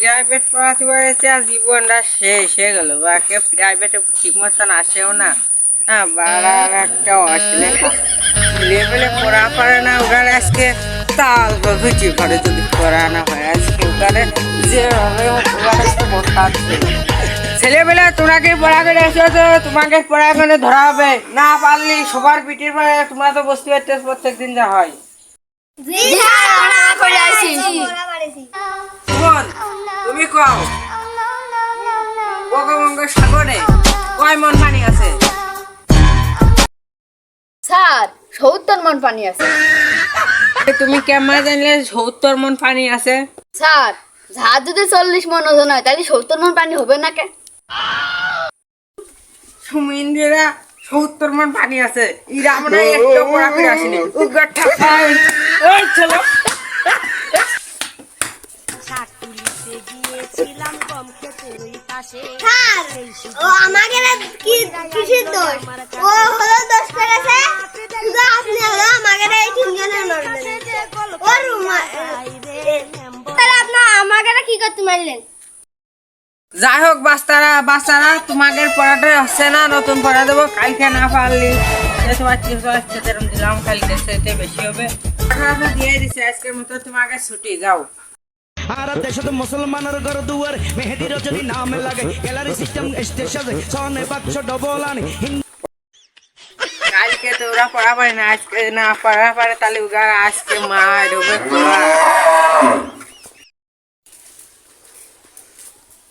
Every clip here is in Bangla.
প্রাইভেট পড়াতে পড়াতে আর জীবনটা শেষ হয়ে গেল। বাকে প্রাইভেটে ঠিক মতন আসেও না। হ্যাঁ বাড়ার একটা অশ্লীল লেভেলে পড়া পারে না ওখানে আজকে তাল ভেজি ঘরে যদি পড়া না হয় আজকে ওখানে যেভাবে বসাচ্ছে ছেলেবেলা তোমাকে পড়া করে এসো তো তোমাকে পড়া করে ধরা হবে। না পারলি সবার পিঠের পরে তোমরা তো বসতে পারতে প্রত্যেক দিন যা হয়। তুমি কও। বঙ্গবঙ্গ সাগরে কয় মন পানি আছে? স্যার সত্তর মন পানি আছে। তুমি কেমন জানলে সত্তর মন পানি আছে? স্যার জাহাজ যদি চল্লিশ মন ওজন হয় তাহলে সত্তর মন পানি হবে না কে? সুমিন্দিরা সত্তর মন পানি আছে। ইরা আমরা একটু পড়া করে আসিনি উগার ঠাপাই ওই চলো। যাই হোক বাস্তারা বাচ্চারা, তোমাদের পড়াটা হচ্ছে না, নতুন পড়া দেবো। কালকে না পারলি তোমার দিলাম, কালকে বেশি হবে। দিয়ে দিছে, আজকের মতো তোমাকে ছুটি, যাও। আর দেশত মুসলমানের ঘর দুয়ার মেহেদি রজনী নামে লাগে গ্যালারি সিস্টেম স্টেশন সনে বাক্স ডবল আনি কালকে তো ওরা পড়া পারে না আজকে না পড়া পারে তাহলে ওরা আজকে মার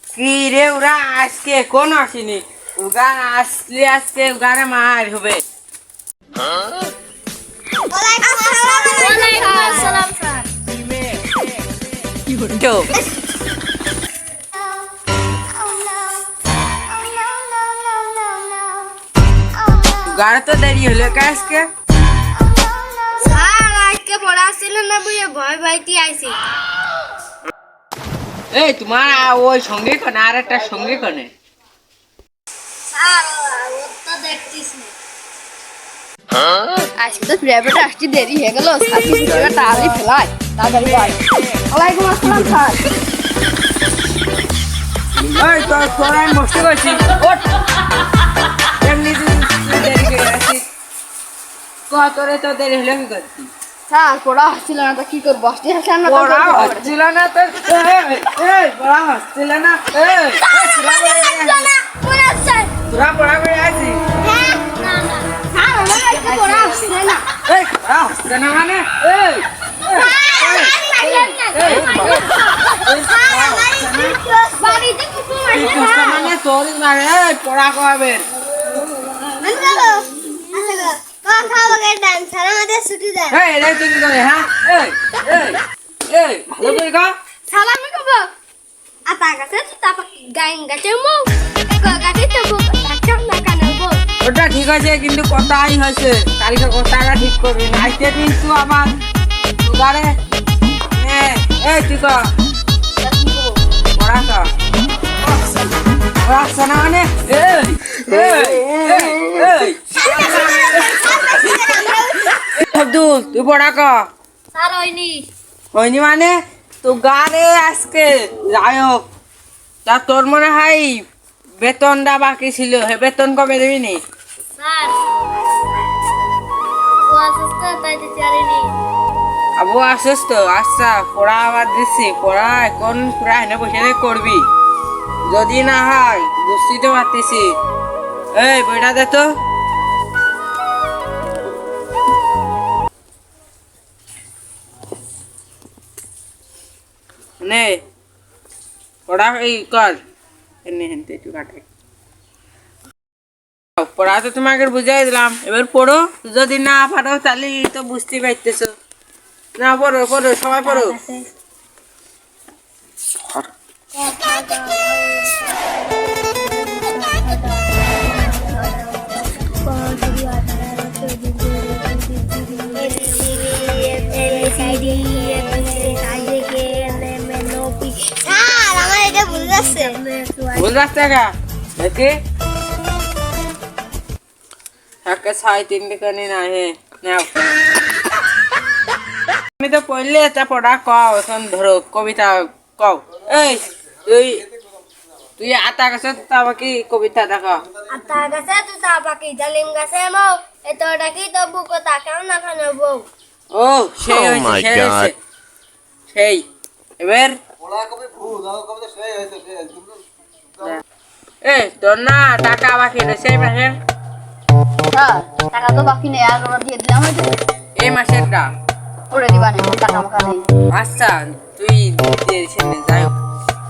কি রে ওরা আজকে কোন আসেনি? ওরা আসলে আজকে ওগারে মার হবে ওয়ালাইকুম আসসালাম। তো তো দেরি হলো আজকে স্যার আজকে পড়া না বুঝে ভয় ভয়টি আইছি এই তোমার ওই সঙ্গে কনে আর একটা সঙ্গে কনে স্যার ও তো দেখছিস না আজকে তো আসতে দেরি হয়ে গেল সাথী তাড়াতাড়ি ফেলাই তাড়াতাড়ি ওয়ালাইকুম আসসালাম স্যার। ওই তো তোর আমি বসতে করছি ওঠ। এমনি দেরি করে আসিস ক তোরে তো দেরি হলো কি করছি স্যার পড়া হচ্ছিল না তো কি করব? আসতে আসলাম না পড়া। হচ্ছিল না তো পড়া হচ্ছিল না তোরা পড়া করে? তোরা না এই পড়া হচ্ছে না মানে এই এই, এই, এই, বাড়িতে কুকুর এই মারছে কষ্ট মানে তোরই মারে এই পড়া করাবে কথা বলে ডান স্যার আমাদের ছুটি দেয় এই রে তুই কি করে হ্যাঁ এই এই এই ভালো করে কর সালামি কব আতা গাছে তারপর গাইন গাছে মো গাছে তো ডাক্তার না কানে বল ওটা ঠিক আছে কিন্তু কথাই হয়েছে। কালকে কথাটা ঠিক করবি আজকে কিন্তু আমার সুগারে এই তুই পড়া কর পড়াচ্ছে না মানে আব্দুল তুই পড়া কর স্যার হয়নি। হয়নি মানে? তো গারে আজকে যাই হোক তা তোর মনে হয় বেতনটা বাকি ছিল? হে বেতন কবে দিবি নি? আবু আসিস তো? আচ্ছা পড়া আবার দিচ্ছি পড়া এখন পুরা এনে বসে করবি। যদি না হয় বুঝতেই তো পারতেছি এই বইটা দে তো। নে। পড়া এই কর। এনে হেনতে একটু কাটে। পড়া তো তোমাকে বুঝাই দিলাম। এবার পড়ো। যদি না পারো তাহলে তো বুঝতেই পারতেছো। না পড়ো পড়ো সবাই পড়ো। এটা ভুল রাস্তা গা। দেখি। একটা ছয় তিন তো পড়লে এটা পড়া কও, এখন ধরো কবিতা কও। এই তুই আতা গাছে তারপর কি কবিতা দেখো। আতা গাছে তো তা পাখি ডালিম গাছে মৌ এত ডাকি তো বুকো তাকাও না খানো বউ ও সেই Oh হয়েছে সেই. হয়েছে সেই এবার এ তোর না টাকা বাকি রয়েছে এই মাসের স্যার টাকা তো বাকি নেই আর ওরা দিয়ে দিলাম হয়তো। এই মাসেরটা করে দিবা না টাকা মাকা নেই। আচ্ছা তুই দিয়ে যাই হোক।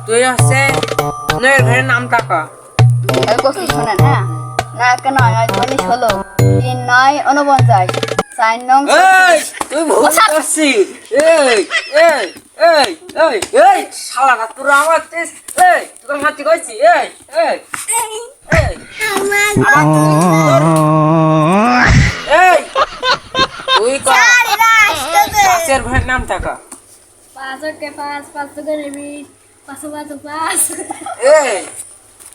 তুই হচ্ছে নয়ের ঘরের নাম টাকা। কষ্ট শোনেন হ্যাঁ? না কেন নয় ধনী ষোলো তিন নয় উনপঞ্চাশ চার নং এই তুই ভুল করছিস। এই এই এই এই এই শালারা তোর আমার তেজ এই তোর হাতি কইছি এই এই এই। এই তুই কর। গাছের ঘরের নাম টাকা। পাঁচ ওকে পাঁচ পাঁচ করে বিশ। পাঁচ পাঁচ পাঁচ। এই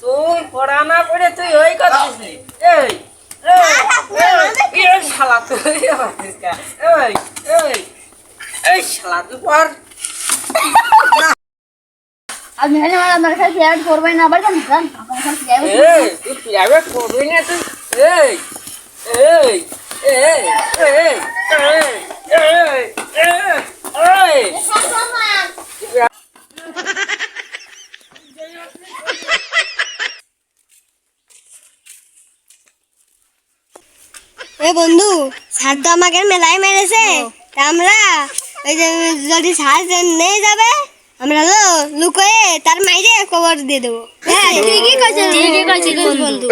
তুই পড়া না পড়ে তুই ওই নি? এই এই এই, এই শালা তুই? এই এই এই শালা তুই পড়। আপনি খালি আমার আপনার কাছে প্লেয়ার করবেন না বাড়ি যান আপনার কাছে প্লেয়ার এই তুই প্রাইভেট করবি না তুই। এই এই এই এই এই এই এই এই। ওই বন্ধু স্যার তো আমাকে মেলায় মেরেছে আমরা ওই যে যদি সার নিয়ে যাবে আমরা তো লুকোয়ে তার মাইরে কবর দিয়ে দেবো হ্যাঁ কইছিস ঠিকই বন্ধু